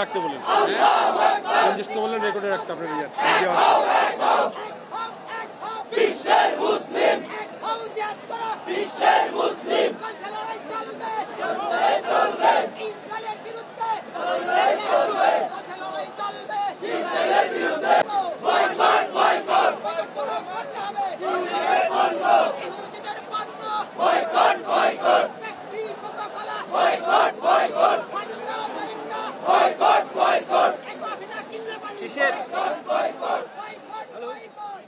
রাখতে বলেন। চেষ্টা বললেন রেকর্ডে রাখতে আপনার ইয়ে। Boycott boycott boycott